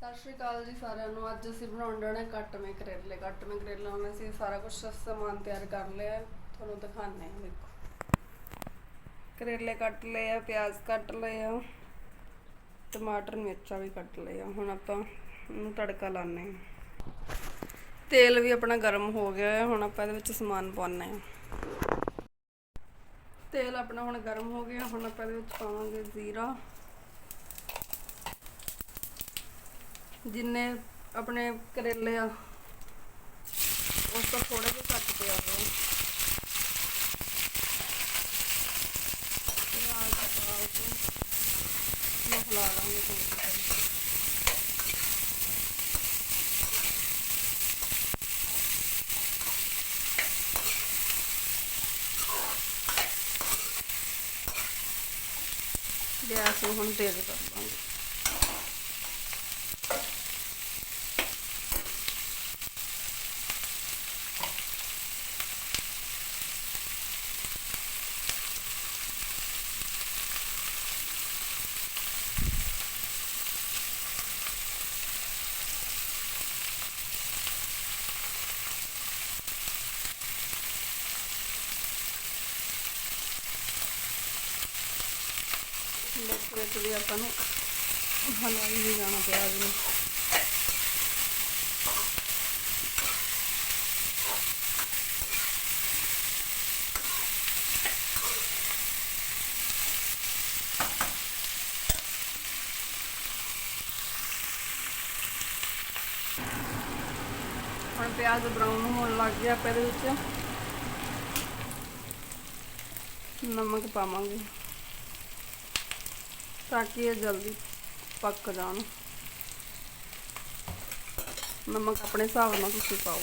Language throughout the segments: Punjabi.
ਸਤਿ ਸ਼੍ਰੀ ਅਕਾਲ ਜੀ ਸਾਰਿਆਂ ਨੂੰ। ਅੱਜ ਅਸੀਂ ਬਣਾਉਣ ਜਾਣਾ ਕੱਟਵੇਂ ਕਰੇਲੇ। ਕੱਟਵੇਂ ਕਰੇਲੇ ਹੁਣ ਅਸੀਂ ਸਾਰਾ ਕੁਝ ਸਮਾਨ ਤਿਆਰ ਕਰ ਲਿਆ ਤੁਹਾਨੂੰ ਦਿਖਾਣੇ ਆ ਦੇਖੋ। ਕਰੇਲੇ ਕੱਟ ਲਏ ਆ, ਪਿਆਜ਼ ਕੱਟ ਲਏ ਆ, ਟਮਾਟਰ, ਮਿਰਚਾਂ ਵੀ ਕੱਟ ਲਏ ਆ। ਹੁਣ ਆਪਾਂ ਇਹਨੂੰ ਤੜਕਾ ਲਾਣੇ ਆ ਤੇਲ ਵੀ ਆਪਣਾ ਗਰਮ ਹੋ ਗਿਆ ਹੈ। ਹੁਣ ਆਪਾਂ ਇਹਦੇ ਵਿੱਚ ਸਮਾਨ ਪਾਉਣੇ ਆ ਤੇਲ ਆਪਣਾ ਹੁਣ ਗਰਮ ਹੋ ਗਿਆ। ਹੁਣ ਆਪਾਂ ਇਹਦੇ ਵਿੱਚ ਪਾਵਾਂਗੇ ਜ਼ੀਰਾ। ਜਿੰਨੇ ਆਪਣੇ ਕਰੇਲੇ ਆ ਉਸ ਤੋਂ ਥੋੜੇ ਜਿਹੇ ਘੱਟ ਪਿਆ ਹੋਇਆ ਪਿਆਜ਼ ਪਾ ਕੇ ਇਹਨੂੰ ਹਿਲਾ ਲਾਂਗੇ ਚੰਗੀ ਤਰ੍ਹਾਂ ਗੈਸ ਨੂੰ ਹੁਣ ਤੇਜ਼ ਕਰ ਲਾਂਗੇ ਵਿੱਚ ਵਿੱਚ ਵੀ ਆਪਾਂ ਨੂੰ ਹਲਵਾਈ ਵੀ ਜਾਣਾ ਪਿਆ ਜੀ ਹੁਣ ਪਿਆਜ਼ ਬਰਾਊਨ ਹੋਣ ਲੱਗ ਗਿਆ ਆਪਾਂ ਇਹਦੇ ਵਿੱਚ ਨਮਕ ਪਾਵਾਂਗੇ ਤਾਂ ਕਿ ਇਹ ਜਲਦੀ ਪੱਕ ਜਾਣ। ਨਮਕ ਆਪਣੇ ਹਿਸਾਬ ਨਾਲ ਤੁਸੀਂ ਪਾਓ।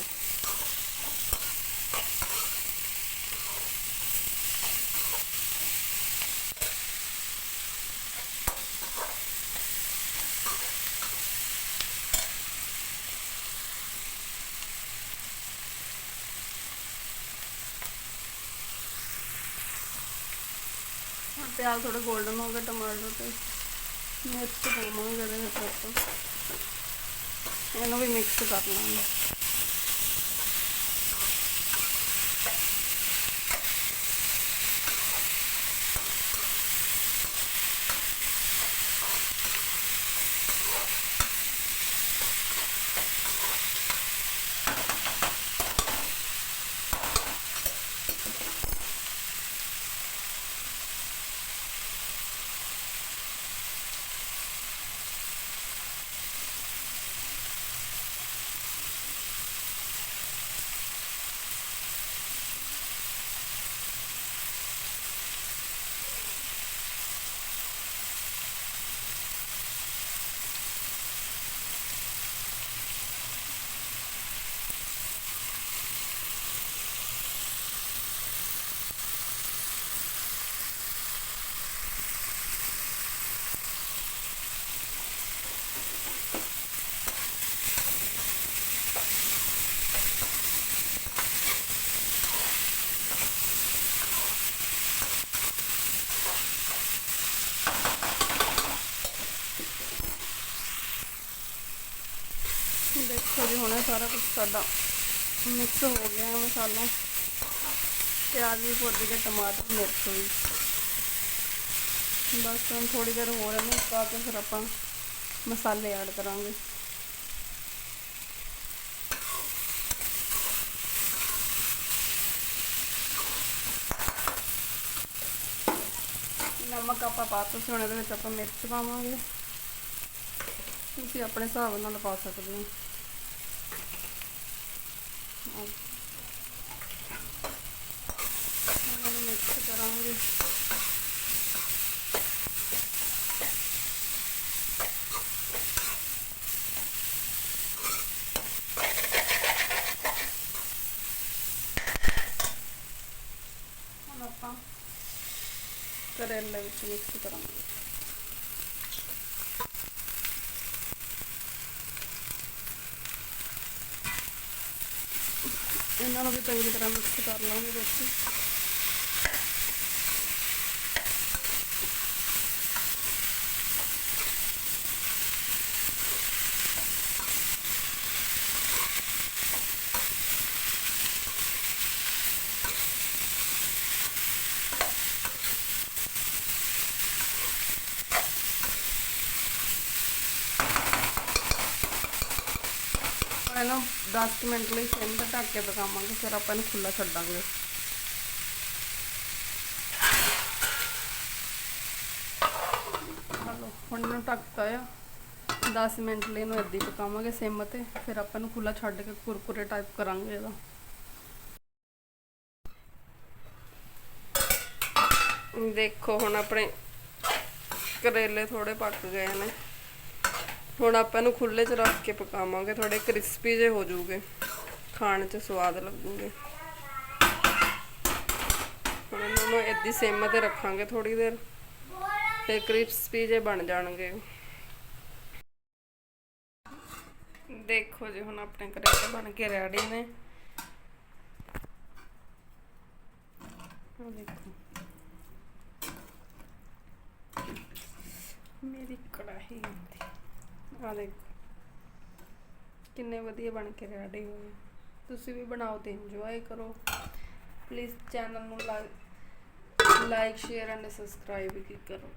ಮತ್ತೆ ಯಾವ ಥೋಡೆ ಗೋಲ್ಡನ್ ಹೋಗಟ್ಟ ಮಾಡಿಬಿಟ್ಟು ನೆಕ್ಸ್ಟ್ ಹೋಮಂಗೆ ಅದೇ ಹಾಕು भी मिक्स ಮಿಕ್ಸ್ ಹಾಕಿ ਸਾਰਾ ਕੁਝ ਸਾਡਾ ਮਿਕਸ ਹੋ ਗਿਆ ਹੈ ਮਸਾਲਾ ਪਿਆਜ਼ ਵੀ ਭੁੱਜ ਗਿਆ ਟਮਾਟਰ ਮਿਰਚ ਵੀ। ਬਸ ਹੁਣ ਥੋੜੀ ਦੇਰ ਹੋਰ ਇਹਨੂੰ ਪਕਾ ਕੇ ਫਿਰ ਆਪਾਂ ਮਸਾਲੇ ਐਡ ਕਰਾਂਗੇ। ਨਮਕ ਆਪਾਂ ਪਾਤਾ ਸੀ, ਹੁਣ ਇਹਦੇ ਵਿੱਚ ਆਪਾਂ ਮਿਰਚ ਪਾਵਾਂਗੇ। ਤੁਸੀਂ ਆਪਣੇ ਹਿਸਾਬ ਨਾਲ ਪਾ ਸਕਦੇ ਹੋ। അങ്ങനെ മിക്സ് കറാമൊരു അപ്പം കടയെല്ലാം വെച്ച് മിക്സ് കറാമൊരു ਇਹਨਾਂ ਨੂੰ ਵੀ ਚੰਗੀ ਤਰ੍ਹਾਂ ਮਿਕਸ ਕਰ ਲਾਂਗੇ ਵਿੱਚ ਇਹਨੂੰ 10 ਮਿੰਟ ਲਈ ਸਿਮ ਤੇ ਢੱਕ ਕੇ ਪਕਾਵਾਂਗੇ, ਫਿਰ ਆਪਾਂ ਇਹਨੂੰ ਖੁੱਲਾ ਛੱਡਾਂਗੇ। ਹਲੋ ਹੁਣ ਇਹਨੂੰ ਢੱਕਤਾ ਆ। 10 ਮਿੰਟ ਲਈ ਇਹਨੂੰ ਏਦਾਂ ਪਕਾਵਾਂਗੇ ਸਿਮ ਤੇ, ਫਿਰ ਆਪਾਂ ਇਹਨੂੰ ਖੁੱਲਾ ਛੱਡ ਕੇ ਕੁਰਕੁਰੇ ਟਾਈਪ ਕਰਾਂਗੇ ਇਹਦਾ। ਦੇਖੋ, ਹੁਣ ਆਪਣੇ ਕਰੇਲੇ ਥੋੜੇ ਪੱਕ ਗਏ ਨੇ। ਹੁਣ ਆਪਾਂ ਇਹਨੂੰ ਖੁੱਲੇ 'ਚ ਰੱਖ ਕੇ ਪਕਾਵਾਂਗੇ ਥੋੜੇ ਕ੍ਰਿਸਪੀ ਜੇ ਹੋ ਜਾਊਗੇ। ਖਾਣ 'ਚ ਸਵਾਦ ਲੱਗੂਗੇ। ਹੁਣ ਇਹਨਾਂ ਨੂੰ ਏਦੀ ਸਿਮ ਤੇ ਰੱਖਾਂਗੇ ਥੋੜੀ ਦੇਰ ਤੇ ਕ੍ਰਿਸਪੀ ਜੇ ਬਣ ਜਾਣਗੇ। ਦੇਖੋ ਜੀ, ਹੁਣ ਆਪਣੇ ਕਰੇਲੇ ਬਣ ਕੇ ਰੈਡੀ ਨੇ। ਦੇਖੋ। ਮੇਰੀ ਕੜਾਹੀ ਆ ਦੇਖੋ ਕਿੰਨੇ ਵਧੀਆ ਬਣ ਕੇ ਰੈਡੀ ਹੋਏ ਤੁਸੀਂ ਵੀ ਬਣਾਓ ਤੇ ਇੰਜੋਏ ਕਰੋ। ਪਲੀਜ਼ ਚੈਨਲ ਨੂੰ ਲਾਈਕ ਸ਼ੇਅਰ ਐਂਡ ਸਬਸਕ੍ਰਾਈਬ ਵੀ ਕਰੋ।